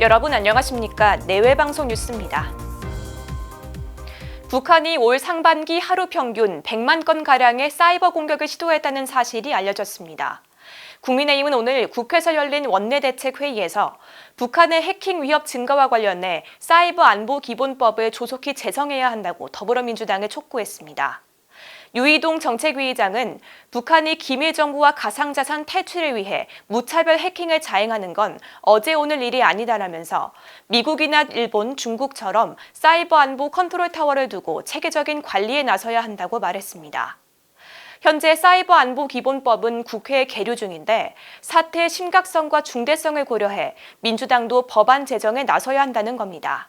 여러분 안녕하십니까? 내외방송 뉴스입니다. 북한이 올 상반기 하루 평균 100만 건 가량의 사이버 공격을 시도했다는 사실이 알려졌습니다. 국민의힘은 오늘 국회에서 열린 원내대책회의에서 북한의 해킹 위협 증가와 관련해 사이버 안보 기본법을 조속히 제정해야 한다고 더불어민주당에 촉구했습니다. 유이동 정책위의장은 북한이 기밀 정보와 가상자산 탈취를 위해 무차별 해킹을 자행하는 건 어제 오늘 일이 아니다라면서 미국이나 일본, 중국처럼 사이버 안보 컨트롤 타워를 두고 체계적인 관리에 나서야 한다고 말했습니다. 현재 사이버 안보 기본법은 국회에 계류 중인데 사태의 심각성과 중대성을 고려해 민주당도 법안 제정에 나서야 한다는 겁니다.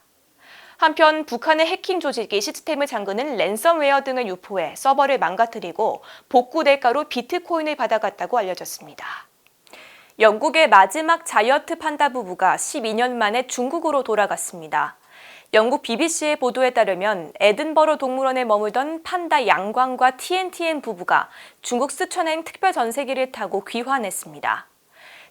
한편 북한의 해킹 조직이 시스템을 잠그는 랜섬웨어 등을 유포해 서버를 망가뜨리고 복구 대가로 비트코인을 받아갔다고 알려졌습니다. 영국의 마지막 자이언트 판다 부부가 12년 만에 중국으로 돌아갔습니다. 영국 BBC의 보도에 따르면 에든버러 동물원에 머물던 판다 양광과 TNTN 부부가 중국 스촨행 특별 전세기를 타고 귀환했습니다.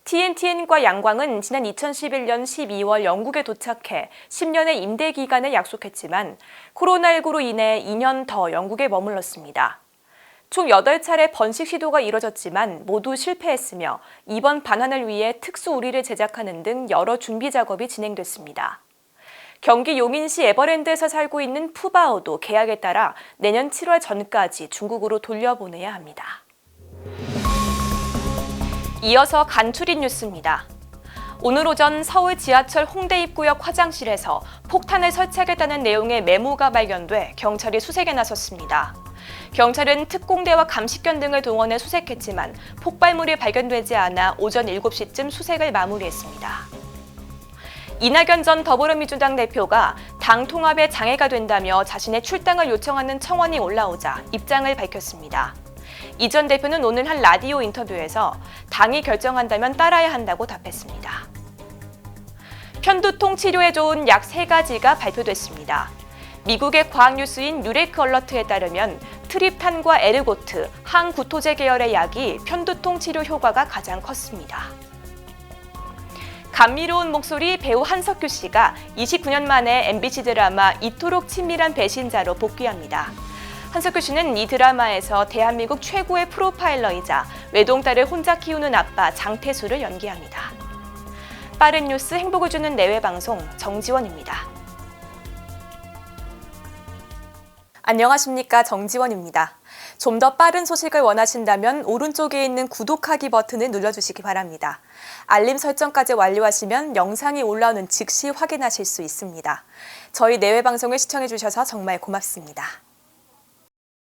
TNTN과 양광은 지난 2011년 12월 영국에 도착해 10년의 임대 기간을 약속했지만 코로나19로 인해 2년 더 영국에 머물렀습니다. 총 8차례 번식 시도가 이뤄졌지만 모두 실패했으며 이번 반환을 위해 특수 우리를 제작하는 등 여러 준비 작업이 진행됐습니다. 경기 용인시 에버랜드에서 살고 있는 푸바오도 계약에 따라 내년 7월 전까지 중국으로 돌려보내야 합니다. 이어서 간추린 뉴스입니다. 오늘 오전 서울 지하철 홍대 입구역 화장실에서 폭탄을 설치하겠다는 내용의 메모가 발견돼 경찰이 수색에 나섰습니다. 경찰은 특공대와 감식견 등을 동원해 수색했지만 폭발물이 발견되지 않아 오전 7시쯤 수색을 마무리했습니다. 이낙연 전 더불어민주당 대표가 당 통합에 장애가 된다며 자신의 출당을 요청하는 청원이 올라오자 입장을 밝혔습니다. 이 전 대표는 오늘 한 라디오 인터뷰에서 당이 결정한다면 따라야 한다고 답했습니다. 편두통 치료에 좋은 약 세가지가 발표됐습니다. 미국의 과학 뉴스인 뉴레이크 얼러트에 따르면 트립탄과 에르고트, 항구토제 계열의 약이 편두통 치료 효과가 가장 컸습니다. 감미로운 목소리 배우 한석규 씨가 29년 만에 MBC 드라마 이토록 친밀한 배신자로 복귀합니다. 한석규 씨는 이 드라마에서 대한민국 최고의 프로파일러이자 외동딸을 혼자 키우는 아빠 장태수를 연기합니다. 빠른 뉴스 행복을 주는 내외 방송 정지원입니다. 안녕하십니까 정지원입니다. 좀 더 빠른 소식을 원하신다면 오른쪽에 있는 구독하기 버튼을 눌러주시기 바랍니다. 알림 설정까지 완료하시면 영상이 올라오는 즉시 확인하실 수 있습니다. 저희 내외 방송을 시청해주셔서 정말 고맙습니다.